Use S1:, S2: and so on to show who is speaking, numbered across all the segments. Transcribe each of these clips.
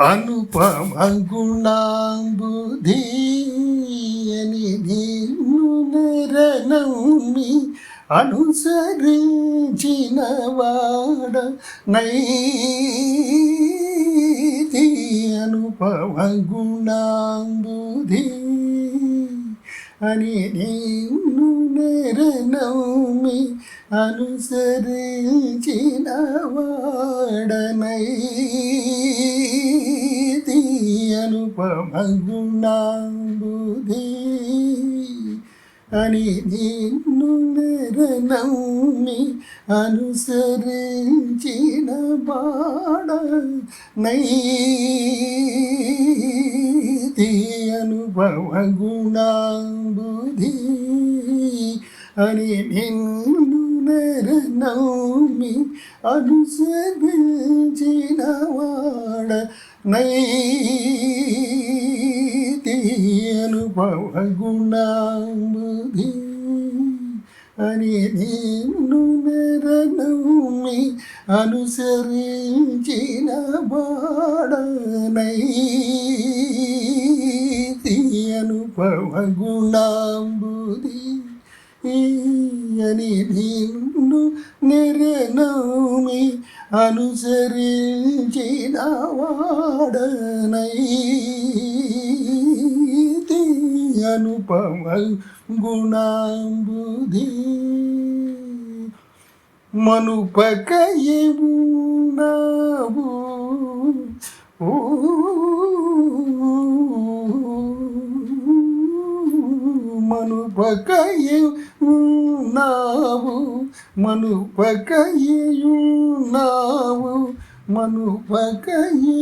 S1: అనుపమ గుణాంబుధి అని అనుసరించిన వాడ నైతి అనుపమ గుణాంబుధి అని నేను నెరనౌమి అనుసరించిన వాడనై అనుపమ గుణాంబుధి అని నిన్ను నెరనమ్మి అనుసరించిన బాడ నైతి అనుభవ గుణాంబుధి అని నిన్ను నెరనమ్మి అనుసరించిన వాడ నైతి అనుభవ గుణాంబుధి అని నిన్ను నెరనమ్మి అనుసరించిన బాడనై అనుభవ గుణాంబుధి అని నిన్ను నెరనౌమి అనుసరించిన వాడనై అనుపమ గుణాంబుధి మనుపకయవు నావు ఓ మనుపకయవు నావు మనుపకయు నావు మనుపకయు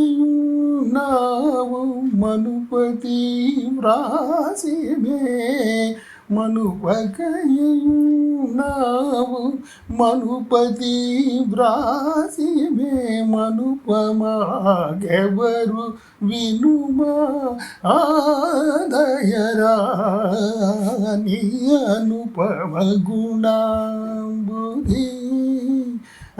S1: మనుపతి వ్రాసిమే మనుపకయు మనుపతి వ్రాసిమే మనుపమాగెవరు వినుమా ఆదయరా నీ అనుపమ గుణాంబుధి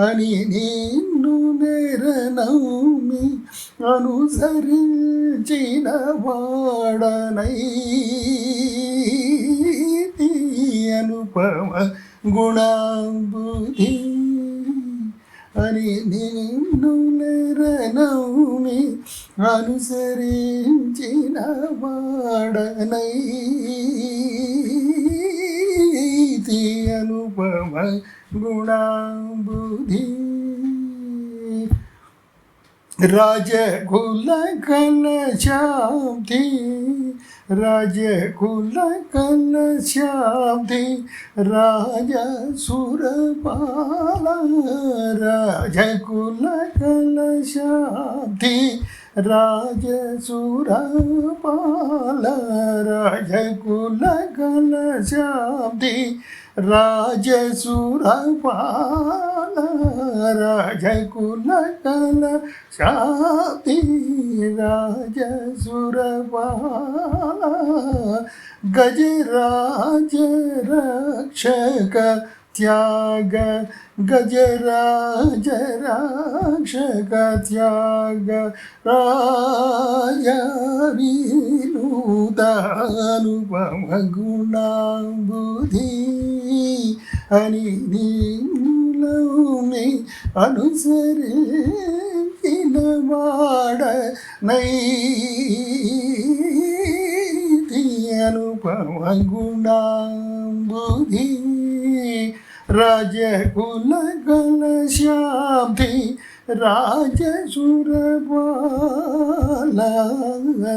S1: అని నేను నిన్ను నెరనమ్మి అనుసరించిన వాడనైతి అనుపమ గుణాంబుధి అని నిన్ను నెరనమ్మి అనుసరించిన వాడనై. అనుపమ గుణాంబుధి రాజకుల కలశాబ్ది రాజకుల కలశాబ్ది రాజ సురపాల రాజకుల కలశాబ్ది రాజ సురపాల రాజకుల కలశాబ్ది రాజసురపాల రాజకుల కల శాంతి రాజసురపాల గజరాజ రక్షక త్యాగ గజరాజ రక్షక త్యాగ రాజ వినూతానుపమ గుణాంబుధి అని నీలోనే అనుసరించిన వాడ నైతి అనుపమ గుణాంబుధి రాజకుల కల శాంతి రాజసురపాల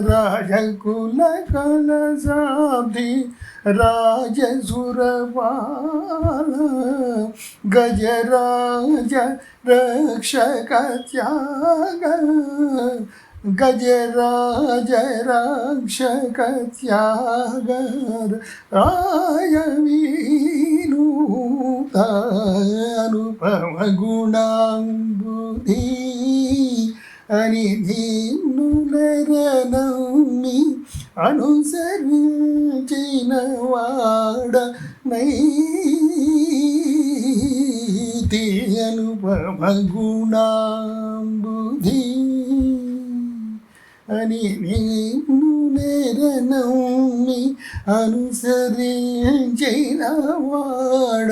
S1: రాజకుల కల శాంతి రాజసురపాల గజరాజ రక్షక త్యాగ గజరాజ రక్షక రాయ వినూత అనుపమ గుణాంబుధి అని నిన్ను నరనమ్మి అనుసరించిన వాడ నైతి అనుపమ గుణాంబు అని నేను నెరనమ్మి అనుసరించిన వాడ